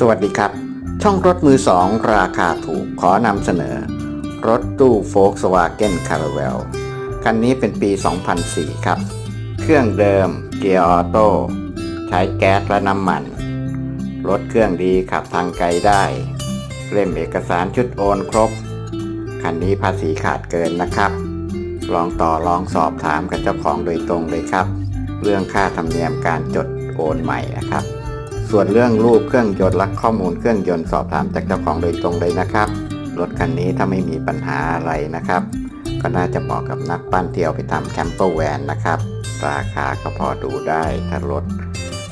สวัสดีครับ ช่องรถมือสองราคาถูกขอนำเสนอ รถตู้ Volkswagen Caravelle คันนี้เป็นปี 2004 ครับ เครื่องเดิมเกียร์ออโต้ใช้แก๊สและน้ำมัน รถเครื่องดีขับทางไกลได้เล่มเอกสารชุดโอนครบ คันนี้ภาษีขาดเกินนะครับ ลองต่อลองสอบถามกับเจ้าของโดยตรงเลยครับ เรื่องค่าธรรมเนียมการจดโอนใหม่นะครับ ส่วนเรื่องรูปเครื่องยนต์และข้อมูลเครื่องยนต์สอบถามจากเจ้าของโดยตรงเลยนะครับ รถคันนี้ถ้าไม่มีปัญหาอะไรนะครับ ก็น่าจะเหมาะกับนักปั้นเที่ยวไปทำแคมเปอร์แวนนะครับ ราคาก็พอดูได้ถ้ารถ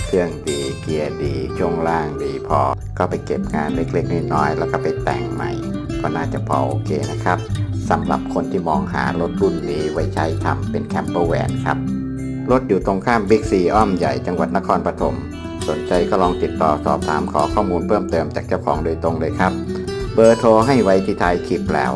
เครื่องดีเกียร์ดีช่วงล่างดีพอ ก็ไปเก็บงานเล็กๆน้อยๆแล้วก็ไปแต่งใหม่ ก็น่าจะพอโอเคนะครับสำหรับคนที่มองหารถรุ่นนี้ไว้ใช้ทำเป็นแคมเปอร์แวนครับรถอยู่ตรงข้ามบิ๊กซีอ้อมใหญ่จังหวัดนครปฐม สนใจก็ลองติดต่อสอบถามขอข้อมูลเพิ่มเติมจากเจ้าของโดยตรงเลยครับ เบอร์โทรให้ไว้ที่ท้ายคลิปแล้ว